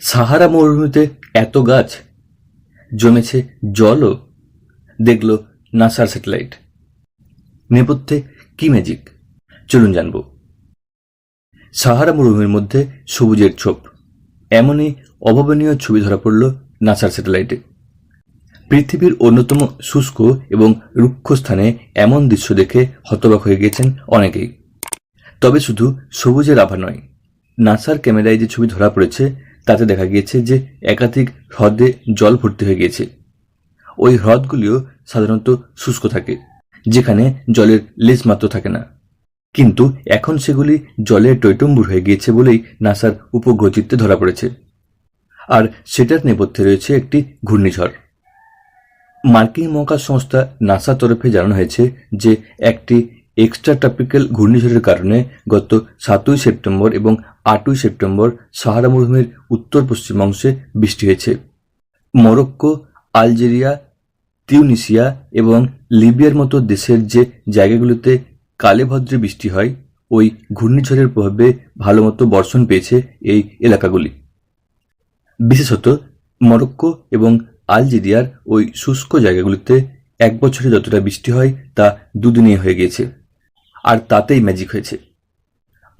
সাহারা মরুভূমিতে এত গাছ জমেছে জলও, দেখল নাসার স্যাটেলাইট। নেপথ্যে কি ম্যাজিক চলুন জানব। সাহারা মরুভূমির মধ্যে সবুজের ছোপ, এমনই অভাবনীয় ছবি ধরা পড়ল নাসার স্যাটেলাইটে। পৃথিবীর অন্যতম শুষ্ক এবং রুক্ষ স্থানে এমন দৃশ্য দেখে হতবাক হয়ে গেছেন অনেকেই। তবে শুধু সবুজের আভা নয়, নাসার ক্যামেরায় যে ছবি ধরা পড়েছে তাতে দেখা গিয়েছে যে একাধিক হ্রদে জল ভর্তি হয়ে গিয়েছে। ওই হ্রদগুলিও সাধারণত শুষ্ক থাকে, যেখানে জলের লেজ মাত্র থাকে না। কিন্তু এখন সেগুলি জলের টৈটম্বুর হয়ে গিয়েছে বলেই নাসার উপগ্রহ চিত্রে ধরা পড়েছে। আর সেটার নেপথ্যে রয়েছে একটি ঘূর্ণিঝড়। মার্কিন মহাকাশ সংস্থা নাসার তরফে জানানো হয়েছে যে একটি এক্সট্রা ট্রপিক্যাল ঘূর্ণিঝড়ের কারণে গত সাতই সেপ্টেম্বর এবং আটই সেপ্টেম্বর সাহারা মরুভূমির উত্তর পশ্চিম অংশে বৃষ্টি হয়েছে। মরক্কো, আলজেরিয়া, তিউনিসিয়া এবং লিবিয়ার মতো দেশের যে জায়গাগুলোতে কালে ভদ্রে বৃষ্টি হয়, ওই ঘূর্ণিঝড়ের প্রভাবে ভালোমতো বর্ষণ পেয়েছে এই এলাকাগুলি। বিশেষত মরক্কো এবং আলজেরিয়ার ওই শুষ্ক জায়গাগুলিতে এক বছরে যতটা বৃষ্টি হয় তা দুদিনে হয়ে গিয়েছে। আর তাতেই ম্যাজিক হয়েছে।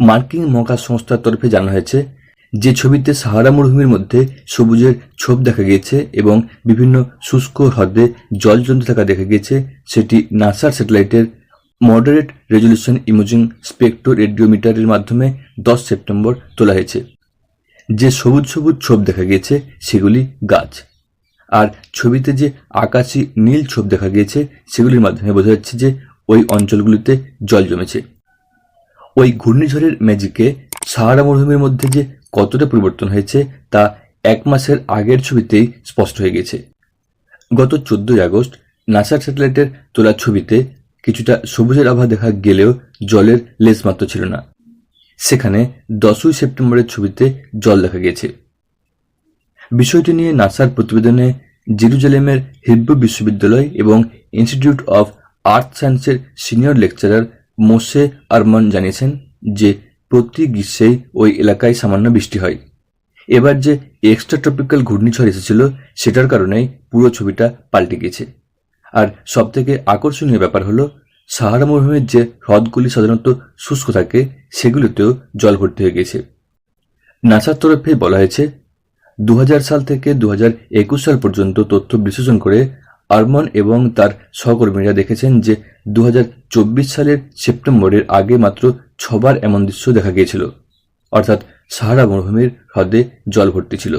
মার্কিন মহাকাশ সংস্থার তরফে জানা হয়েছে যে ছবিতে সাহারা মরুভূমির মধ্যে সবুজের ছোপ দেখা গিয়েছে এবং বিভিন্ন শুষ্ক হ্রদে জল জমতে থাকা দেখা গিয়েছে। সেটি নাসার স্যাটেলাইটের মডারেট রেজলিউশন ইমেজিং স্পেকট্রো রেডিওমিটারের মাধ্যমে দশ সেপ্টেম্বর তোলা হয়েছে। যে সবুজ সবুজ ছোপ দেখা গিয়েছে, সেগুলি গাছ। আর ছবিতে যে আকাশি নীল ছোপ দেখা গিয়েছে, সেগুলির মাধ্যমে বোঝা যাচ্ছে যে ওই অঞ্চলগুলিতে জল জমেছে। ওই ঘূর্ণিঝড়ের ম্যাজিকে সাহারা মরুভূমির মধ্যে যে কতটা পরিবর্তন হয়েছে তা এক মাসের আগের ছবিতেই স্পষ্ট হয়ে গেছে। গত চোদ্দই আগস্ট, নাসার স্যাটেলাইটের তোলা ছবিতে কিছুটা সবুজের আভা দেখা গেলেও জলের লেজ মাত্র ছিল না। সেখানে দশই সেপ্টেম্বরের ছবিতে জল দেখা গেছে। বিষয়টি নিয়ে নাসার প্রতিবেদনে জেরুজালেমের হিব্রু বিশ্ববিদ্যালয় এবং ইনস্টিটিউট অফ আর্থ সায়েন্সের সিনিয়র লেকচারার মোসে আরমন জানিয়েছেন যে, প্রতি গ্রীষ্মেই ওই এলাকায় সামান্য বৃষ্টি হয়। এবার যে এক্সট্রা ট্রপিক্যাল ঘূর্ণিঝড় এসেছিল, সেটার কারণেই পুরো ছবিটা পাল্টে গেছে আর সবথেকে আকর্ষণীয় ব্যাপার হলো, সাহারা মরুভূমির যে হ্রদগুলি সাধারণত শুষ্ক থাকে, সেগুলোতেও জল ভর্তি হয়ে গেছে নাসার তরফে বলা হয়েছে দু হাজার সাল থেকে দু হাজার একুশ সাল পর্যন্ত তথ্য বিশ্লেষণ করে আরমন এবং তার সহকর্মীরা দেখেছেন যে দু হাজার চব্বিশ সালের সেপ্টেম্বরের আগে মাত্র ছবার এমন দৃশ্য দেখা গিয়েছিল। অর্থাৎ সাহারা মরুভূমির হ্রদে জল ভর্তি ছিল।